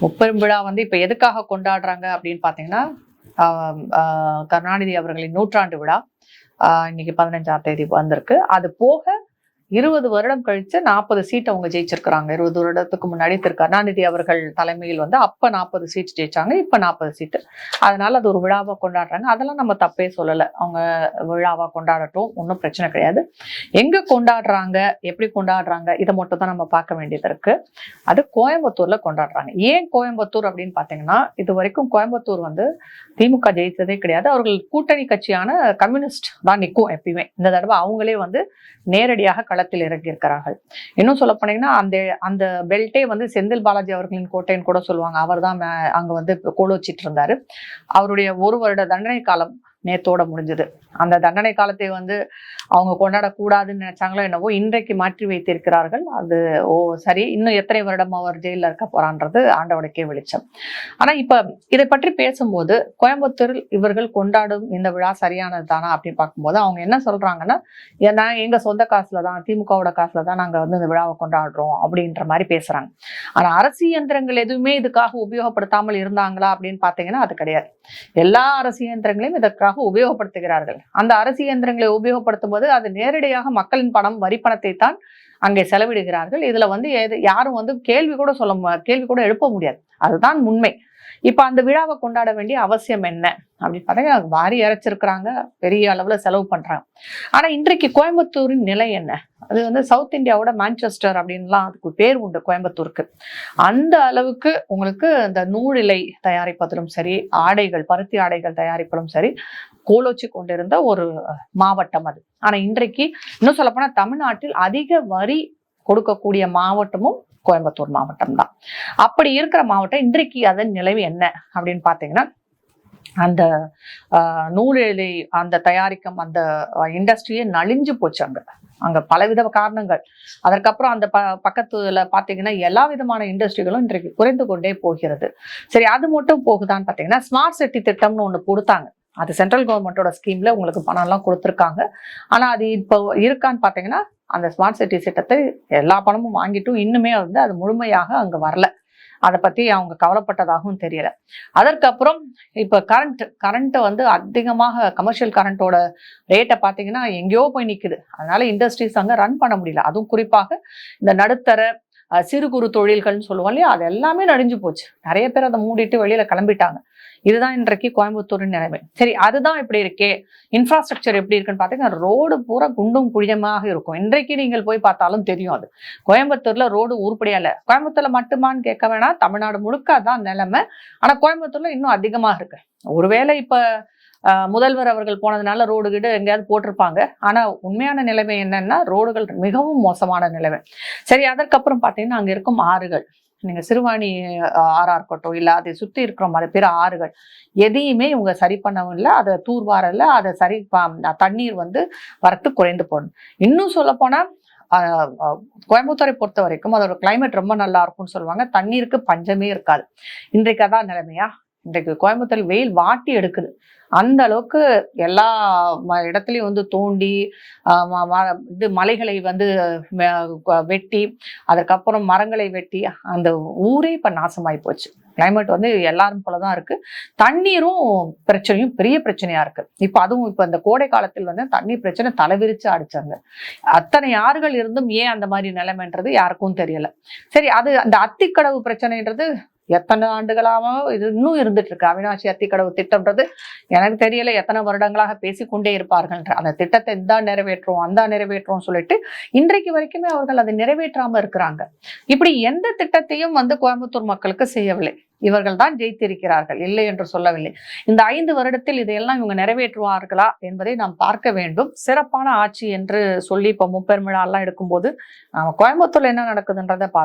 முப்பெரும்பிழா வந்து இப்ப எதுக்காக கொண்டாடுறாங்க அப்படின்னு பார்த்தீங்கன்னா ஆஹ் கருணாநிதி அவர்களின் நூற்றாண்டு விழா ஆஹ் இன்னைக்கு பதினஞ்சாம் தேதி வந்திருக்கு. அது போக இருபது வருடம் கழிச்சு நாற்பது சீட் அவங்க ஜெயிச்சிருக்கிறாங்க. இருபது வருடத்துக்கு முன்னாடி திரு கருணாநிதி அவர்கள் தலைமையில் வந்து அப்ப நாற்பது சீட் ஜெயிச்சாங்க இப்ப நாற்பது சீட்டு. அதனால அது ஒரு விழாவா கொண்டாடுறாங்க. அதெல்லாம் நம்ம தப்பே சொல்லலை. அவங்க விழாவா கொண்டாடட்டும் ஒன்றும் பிரச்சனை கிடையாது. எங்க கொண்டாடுறாங்க எப்படி கொண்டாடுறாங்க இதை மட்டும் தான் நம்ம பார்க்க வேண்டியது இருக்கு. அது கோயம்புத்தூர்ல கொண்டாடுறாங்க. ஏன் கோயம்புத்தூர் அப்படின்னு பார்த்தீங்கன்னா இது வரைக்கும் கோயம்புத்தூர் வந்து திமுக ஜெயித்ததே கிடையாது. அவர்கள் கூட்டணி கட்சியான கம்யூனிஸ்ட் தான் நிற்கும் எப்பயுமே. இந்த தடவை அவங்களே வந்து நேரடியாக களத்தில் இறங்கியிருக்கிறார்கள். இன்னும் சொல்ல போனீங்கன்னா அந்த அந்த பெல்ட்டே வந்து செந்தில் பாலாஜி அவர்களின் கோட்டைன்னு கூட சொல்லுவாங்க. அவர் தான் அங்க வந்து கோலோச்சிட்டு இருந்தாரு. அவருடைய ஒரு வருட தண்டனை காலம் நேத்தோட முடிஞ்சது. அந்த தண்டனை காலத்தை வந்து அவங்க கொண்டாடக்கூடாதுன்னு நினைச்சாங்களோ என்னவோ இன்றைக்கு மாற்றி வைத்திருக்கிறார்கள். அது ஓ சரி இன்னும் எத்தனை வருடம் அவர் ஜெயிலில் இருக்க போறான்றது ஆண்டவனுக்கே வெளிச்சம். ஆனா இப்ப இதை பற்றி பேசும்போது கோயம்புத்தூரில் இவர்கள் கொண்டாடும் இந்த விழா சரியானது தானா அப்படின்னு பார்க்கும்போது அவங்க என்ன சொல்றாங்கன்னா ஏன்னா எங்க சொந்த காசுல தான் திமுகவோட காசுல தான் நாங்க வந்து இந்த விழாவை கொண்டாடுறோம் அப்படின்ற மாதிரி பேசுறாங்க. ஆனா அரசு இயந்திரங்கள் எதுவுமே இதுக்காக உபயோகப்படுத்தாமல் இருந்தாங்களா அப்படின்னு பாத்தீங்கன்னா அது கிடையாது. எல்லா அரசு இயந்திரங்களையும் இதற்காக உபயோகப்படுத்துகிறார்கள். அந்த அரசு இயந்திரங்களை உபயோகப்படுத்தும் போது அது நேரடியாக மக்களின் பணம் வரி பணத்தை தான் அங்கே செலவிடுகிறார்கள். இதுல வந்து யாரும் வந்து கேள்வி கூட சொல்ல கேள்வி கூட எழுப்ப முடியாது. அதுதான் உண்மை. இப்ப அந்த விழாவை கொண்டாட வேண்டிய அவசியம் என்ன? அப்படின்னு பார்த்தா வாரி இறைச்சிருக்கிறாங்க பெரிய அளவுல செலவு பண்றாங்க. ஆனா இன்றைக்கு கோயம்புத்தூரின் நிலை என்ன? அது வந்து சவுத் இந்தியாவோட மான்செஸ்டர் அப்படின்லாம் அதுக்கு பேர் உண்டு கோயம்புத்தூருக்கு. அந்த அளவுக்கு உங்களுக்கு இந்த நூலிலை தயாரிப்பதிலும் சரி ஆடைகள் பருத்தி ஆடைகள் தயாரிப்பதும் சரி கோலோச்சி கொண்டிருந்த ஒரு மாவட்டம் அது. ஆனா இன்றைக்கு இன்னும் சொல்லப்போனா தமிழ்நாட்டில் அதிக வரி கொடுக்கக்கூடிய மாவட்டமும் கோயம்புத்தூர் மாவட்டம் தான் அப்படி இருக்கிற மாவட்டம் இன்றைக்கு அதன் நிலைவு என்ன அப்படின்னு பார்த்தீங்கன்னா அந்த ஆஹ், அந்த தயாரிக்கும் அந்த இண்டஸ்ட்ரியே நலிஞ்சு போச்சு அங்கே. அங்கே பலவித காரணங்கள். அதற்கப்புறம் அந்த ப பக்கத்துல பார்த்தீங்கன்னா எல்லா விதமான இண்டஸ்ட்ரிகளும் இன்றைக்கு குறைந்து கொண்டே போகிறது. சரி அது மட்டும் போகுதான்னு பார்த்தீங்கன்னா ஸ்மார்ட் சிட்டி திட்டம்னு ஒன்று கொடுத்தாங்க. அது சென்ட்ரல் கவர்மெண்ட்டோட ஸ்கீமில் உங்களுக்கு பணம்லாம் கொடுத்துருக்காங்க. ஆனால் அது இப்போ இருக்கான்னு பார்த்தீங்கன்னா அந்த ஸ்மார்ட் சிட்டி திட்டத்தை எல்லா பணமும் வாங்கிட்டும் இன்னுமே வந்து அது முழுமையாக அங்கே வரல. அதை பற்றி அவங்க கவலைப்பட்டதாகவும் தெரியல. அதற்கப்புறம் இப்போ கரண்ட் கரண்ட்டை வந்து அதிகமாக கமர்ஷியல் கரண்ட்டோட ரேட்டை பார்த்தீங்கன்னா எங்கேயோ போய் நிற்குது அதனால இண்டஸ்ட்ரீஸ் அங்கே ரன் பண்ண முடியல. அதுவும் குறிப்பாக இந்த நடுத்தர சிறு குறு தொழில்கள்னு சொல்லுவோம் இல்லையா? அது எல்லாமே நடிஞ்சு போச்சு. நிறைய பேர் அதை மூடிட்டு வெளியில கிளம்பிட்டாங்க. இதுதான் இன்றைக்கு கோயம்புத்தூரின் நிலைமை. சரி அதுதான் இப்படி இருக்கே. இன்ஃப்ராஸ்ட்ரக்சர் எப்படி இருக்குன்னு பார்த்தீங்கன்னா ரோடு பூரா குண்டும் குழியமாக இருக்கும். இன்றைக்கு நீங்கள் போய் பார்த்தாலும் தெரியும் அது. கோயம்புத்தூர்ல ரோடு உருப்படியா இல்லை. கோயம்புத்தூர்ல மட்டுமான்னு கேட்க வேணாம். தமிழ்நாடு முழுக்க அதான் நிலைமை. ஆனா கோயம்புத்தூர்ல இன்னும் அதிகமாக இருக்கு. ஒருவேளை இப்போ முதல்வர் அவர்கள் போனதுனால ரோடு கீடு எங்கேயாவது போட்டிருப்பாங்க. ஆனா உண்மையான நிலைமை என்னன்னா ரோடுகள் மிகவும் மோசமான நிலைமை. சரி அதற்கப்புறம் பார்த்தீங்கன்னா அங்க இருக்கும் ஆறுகள். நீங்க சிறுவாணி ஆறா இருக்கட்டும் இல்ல அதை சுத்தி இருக்கிற மாதிரி பிற ஆறுகள். எதையுமே இவங்க சரி பண்ணவும் இல்லை. அதை தூர்வாரல அதை சரி தண்ணீர் வந்து வரத்து குறைந்து போடணும் இன்னும் சொல்ல போனா கோயம்புத்தூரை பொறுத்த வரைக்கும் அதோட கிளைமேட் ரொம்ப நல்லா இருக்கும்னு சொல்லுவாங்க. தண்ணீருக்கு பஞ்சமே இருக்காது. இன்றைக்கு அதான் நிலைமையா? இன்றைக்கு கோயம்புத்தூர் வெயில் வாட்டி எடுக்குது. அந்த அளவுக்கு எல்லா ம- வந்து தோண்டி ம- இது மலைகளை வந்து வெட்டி அதற்கப்புறம் மரங்களை வெட்டி அந்த ஊரே இப்போ நாசமாகி போச்சு. கிளைமேட் வந்து எல்லாரும் போலதான் இருக்குது தண்ணீரும் பிரச்சனையும் பெரிய பிரச்சனையாக இருக்குது இப்போ அதுவும் இப்போ இந்த கோடை காலத்தில் வந்து தண்ணீர் பிரச்சனை தலைவிரிச்சு அடிச்சாங்க. அத்தனை ஆறுகள் இருந்தும் ஏன் அந்த மாதிரி நிலைமைன்றது யாருக்கும் தெரியலை. சரி அது அந்த அத்திக்கடவு பிரச்சனைன்றது எத்தனை ஆண்டுகளாகவும் இது இன்னும் இருந்துட்டு இருக்கு அவினாசி அத்திக்கடவு திட்டம்ன்றது எனக்கு தெரியல எத்தனை வருடங்களாக பேசிக்கொண்டே இருப்பார்கள்ன்ற. அந்த திட்டத்தை இந்தா நிறைவேற்றுவோம் அந்த நிறைவேற்றுவோம் சொல்லிட்டு இன்றைக்கு வரைக்குமே அவர்கள் அதை நிறைவேற்றாம இருக்கிறாங்க. இப்படி எந்த திட்டத்தையும் வந்து கோயம்புத்தூர் மக்களுக்கு செய்யவில்லை. இவர்கள் தான் ஜெயித்திருக்கிறார்கள். இல்லை என்று சொல்லவில்லை. இந்த ஐந்து வருடத்தில் இதையெல்லாம் இவங்க நிறைவேற்றுவார்களா என்பதை நாம் பார்க்க வேண்டும். சிறப்பான ஆட்சி என்று சொல்லி இப்போ முப்பெருமிழா எல்லாம் எடுக்கும்போது நாம கோயம்புத்தூர்ல என்ன நடக்குதுன்றதை பார்த்தோம்